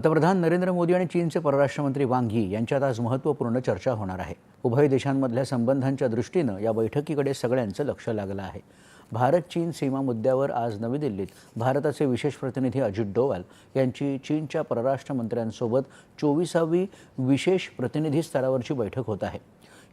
पंतप्रधान नरेंद्र मोदी आणि चीनचे परराष्ट्र मंत्री वांग यी यांच्यात आज महत्त्वपूर्ण चर्चा होणार आहे. उभय देशांमधल्या संबंधांच्या दृष्टीनं या बैठकीकडे सगळ्यांचं लक्ष लागलं आहे. भारत चीन सीमा मुद्द्यावर आज नवी दिल्लीत भारताचे विशेष प्रतिनिधी अजित डोवाल यांची चीनच्या परराष्ट्र मंत्र्यांसोबत चोवीसावी विशेष प्रतिनिधी स्तरावरची बैठक होत आहे.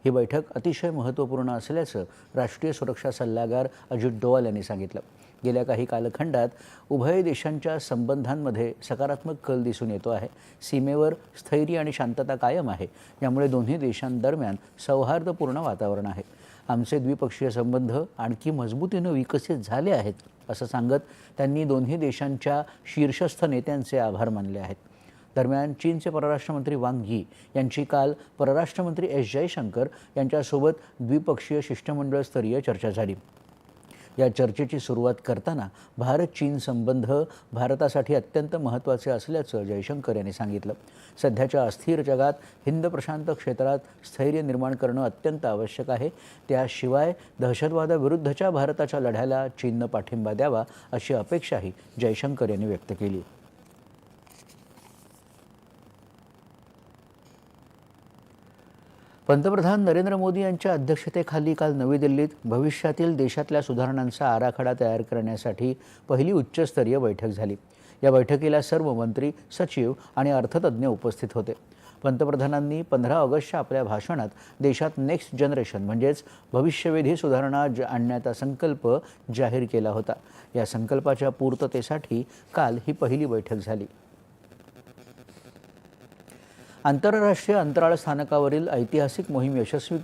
ही बैठक अतिशय महत्त्वपूर्ण असल्याचं राष्ट्रीय सुरक्षा सल्लागार अजित डोवाल यांनी सांगितलं. गेल्या काही कालखंडात उभय देशांच्या संबंधांमध्ये सकारात्मक कल दिसून येतो आहे. सीमेवर स्थैर्य आणि शांतता कायम आहे. यामुळे दोन्ही देशांदरम्यान सौहार्दपूर्ण वातावरण आहे. आमचे द्विपक्षीय संबंध आणखी मजबूतीनं विकसित झाले आहेत असं सांगत त्यांनी दोन्ही देशांच्या शीर्षस्थ नेत्यांचे आभार मानले आहेत. दरम्यान चीनचे परराष्ट्रमंत्री वांग यी यांची काल परराष्ट्रमंत्री एस जयशंकर यांच्यासोबत द्विपक्षीय शिष्टमंडळ स्तरीय चर्चा झाली. या चर्चेची सुरुवात करताना भारत चीन संबंध भारतासाठी अत्यंत महत्त्वाचे असल्याचं जयशंकर यांनी सांगितलं. सध्याच्या अस्थिर जगात हिंद प्रशांत क्षेत्रात स्थैर्य निर्माण करणं अत्यंत आवश्यक आहे. त्याशिवाय दहशतवादाविरुद्धच्या भारताच्या लढ्याला चीननं पाठिंबा द्यावा अशी अपेक्षाही जयशंकर यांनी व्यक्त केली. पंतप्रधान नरेंद्र मोदी यांच्या अध्यक्षतेखाली काल नवी दिल्लीत भविष्यातील देशातल्या सुधारणांचा आराखडा तयार करण्यासाठी पहिली उच्चस्तरीय बैठक झाली. या बैठकीला सर्व मंत्री सचिव आणि अर्थतज्ज्ञ उपस्थित होते. पंतप्रधानांनी पंधरा ऑगस्टच्या आपल्या भाषणात देशात नेक्स्ट जनरेशन म्हणजेच भविष्यवेधी सुधारणा आणण्याचा संकल्प जाहीर केला होता. या संकल्पाच्या पूर्ततेसाठी काल ही पहिली बैठक झाली. आंतरराष्ट्रीय अंतराळ स्थानकावरील ऐतिहासिक मोहीम यशस्वी